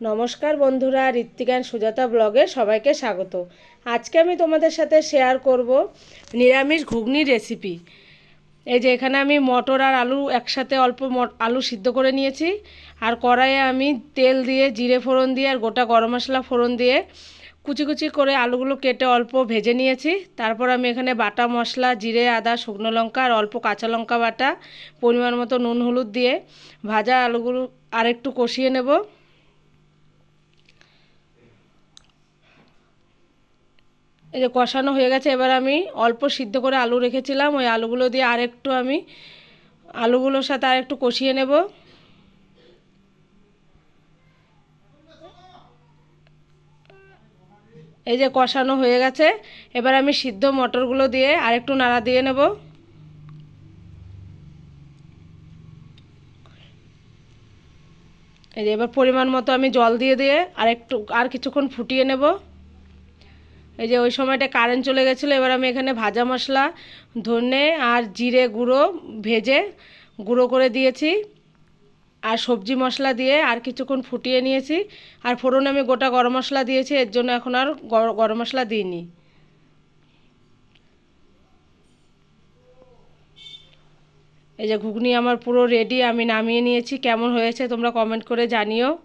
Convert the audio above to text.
নমস্কার বন্ধুরা ঋত্বিকান সুজাতা ব্লগে সবাইকে স্বাগত। আজকে আমি তোমাদের সাথে শেয়ার করব নিরামিষ ঘুগনি রেসিপি এই যে এখানে আমি মটর আর আলু একসাথে অল্প আলু সিদ্ধ করে নিয়েছি। আর কড়াইয়ে আমি তেল দিয়ে, জিরে ফোড়ন দিয়ে আর গোটা গরম মশলা ফোড়ন দিয়ে কুচি কুচি করে আলুগুলো কেটে অল্প ভেজে নিয়েছি। তারপর আমি এখানে বাটা মশলা, জিরে, আদা, শুকনো লঙ্কা আর অল্প কাঁচা লঙ্কা বাটা, পরিমাণ মতো নুন, হলুদ দিয়ে ভাজা আলুগুলো আর একটু কষিয়ে নেব। এই যে কষানো হয়ে গেছে, এবার আমি অল্প সিদ্ধ করে আলু রেখেছিলাম, ওই আলুগুলো দিয়ে আরেকটু আমি আলুগুলোর সাথে আরেকটু কষিয়ে নেব। এই যে কষানো হয়ে গেছে, এবার আমি সিদ্ধ মটরগুলো দিয়ে আরেকটু নাড়া দিয়ে নেব। এই যে এবার পরিমাণ মতো আমি জল দিয়ে দিয়ে আরেকটু, আর কিছুক্ষণ ফুটিয়ে নেব। এই যে ওই সময়টা কারেন্ট চলে গেছিল, এবার আমি এখানে ভাজা মশলা, ধনে আর জিরে গুঁড়ো ভেজে গুঁড়ো করে দিয়েছি। আর সবজি মশলা দিয়ে আর কিছুক্ষণ ফুটিয়ে নিয়েছি। আর ফোড়নে আমি গোটা গরম মশলা দিয়েছি, এর জন্য এখন আর গর- গরম মশলা দিইনি। এই যে ঘুগনি আমার পুরো রেডি আমি নামিয়ে নিয়েছি। কেমন হয়েছে তোমরা কমেন্ট করে জানিও।